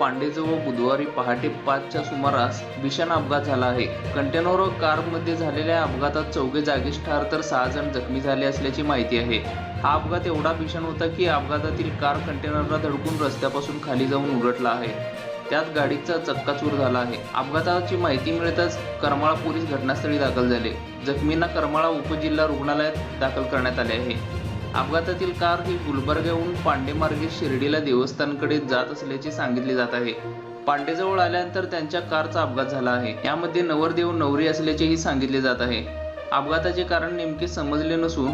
पांडेजवळ बुधवारी पहाटे पाचच्या सुमारास भीषण अपघात झाला आहे. कंटेनर व कारमध्ये झालेल्या अपघातात चौघे जागीच ठार तर सहा जण जखमी झाले असल्याची माहिती आहे. हा अपघात एवढा भीषण होता की अपघातातील कार कंटेनरला धडकून रस्त्यापासून खाली जाऊन उलटला आहे. त्यात गाडीचा चक्काचूर झाला आहे. अपघाताची माहिती मिळताच करमाळा पोलीस घटनास्थळी दाखल झाले. जखमींना करमाळा उपजिल्हा रुग्णालयात दाखल करण्यात आले आहे. अपघातातील कार ही गुलबर्ग्याहून पांडेमार्गे शिर्डीला देवस्थानकडे जात असल्याचे सांगितले जात आहे. पांडेजवळ आल्यानंतर त्यांच्या कारचा अपघात झाला आहे. यामध्ये नवरदेव नवरी असल्याचेही सांगितले जात आहे. अपघाताचे कारण नेमके समजले नसून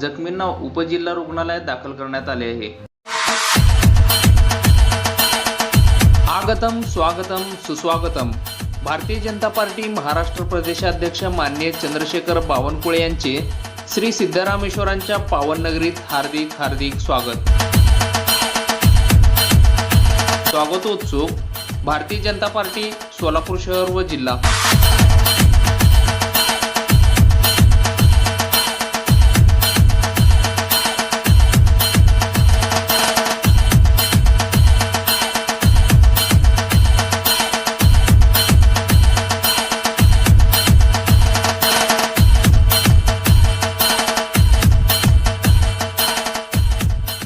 जखमींना उपजिल्हा रुग्णालयात दाखल करण्यात आले आहे. आगतम स्वागतम सुस्वागतम. भारतीय जनता पार्टी महाराष्ट्र प्रदेशाध्यक्ष मान्य चंद्रशेखर बावनकुळे यांचे श्री सिद्धरामेश्वरांच्या पावन नगरीत हार्दिक हार्दिक स्वागत. स्वागतोत्सुक भारतीय जनता पार्टी सोलापूर शहर व जिल्हा.